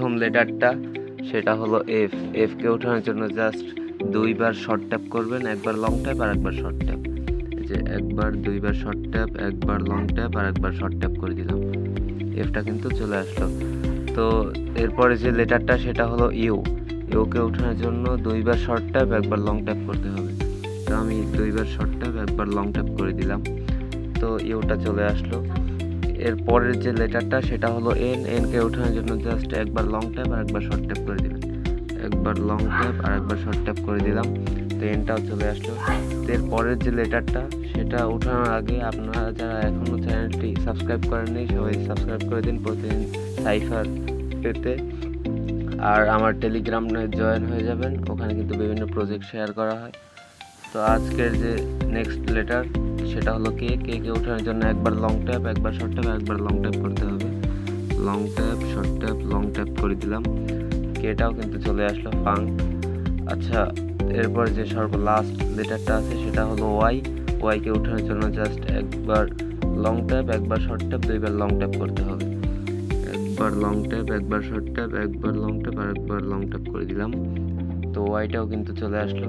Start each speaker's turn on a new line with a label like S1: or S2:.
S1: প্রথম লেটারটা, সেটা হলো এফ এফকে ওঠানোর জন্য জাস্ট দুইবার শর্ট ট্যাপ করবেন, একবার লং ট্যাপ আর একবার শর্ট ট্যাপ যে একবার, দুইবার শর্ট ট্যাপ একবার লং ট্যাপ আর একবার শর্ট ট্যাপ করে দিলাম। এফটা কিন্তু চলে আসলো। তো এরপরে যে লেটারটা, সেটা হলো ইউ ইউকে ওঠানোর জন্য দুইবার শর্ট ট্যাপ একবার লং ট্যাপ করতে হবে। তো আমি দুইবার শর্ট ট্যাপ একবার লং ট্যাপ করে দিলাম। তো ইউটা চলে আসলো। এর পরের যে লেটারটা সেটা হলো এন। এনকে ওঠানোর জন্য জাস্ট একবার লং ট্যাপ আর একবার শর্ট ট্যাপ করে দিবেন একবার লং ট্যাপ আর একবার শর্ট ট্যাপ করে দিলাম। তো এনটাও চলে আসলো। তো এর পরের যে লেটারটা সেটা ওঠানোর আগে আপনারা যারা এখনও চ্যানেলটি সাবস্ক্রাইব করেননি সবাই সাবস্ক্রাইব করে দিন প্রতিদিন সাইফার পেতে। আর আমার টেলিগ্রামে জয়েন হয়ে যাবেন। ওখানে কিন্তু বিভিন্ন প্রজেক্ট শেয়ার করা হয়। তো আজকের যে নেক্সট লেটার সেটা হলো কে কে কে ওঠানোর জন্য একবার লং ট্যাপ একবার শর্ট ট্যাপ একবার লং ট্যাপ করতে হবে। Long tap short tap long tap করে দিলাম। কেটাও কিন্তু চলে আসলো ফাং আচ্ছা এরপর যে সর্ব লাস্ট লেটারটা আছে সেটা হলো ওয়াই ওয়াইকে ওঠানোর জন্য জাস্ট একবার লং ট্যাপ একবার শর্ট ট্যাপ দুইবার লং ট্যাপ করতে হবে। একবার লং ট্যাপ একবার শর্ট ট্যাপ একবার লং ট্যাপ আর একবার লং ট্যাপ করে দিলাম। তো ওয়াইটাও কিন্তু চলে আসলো।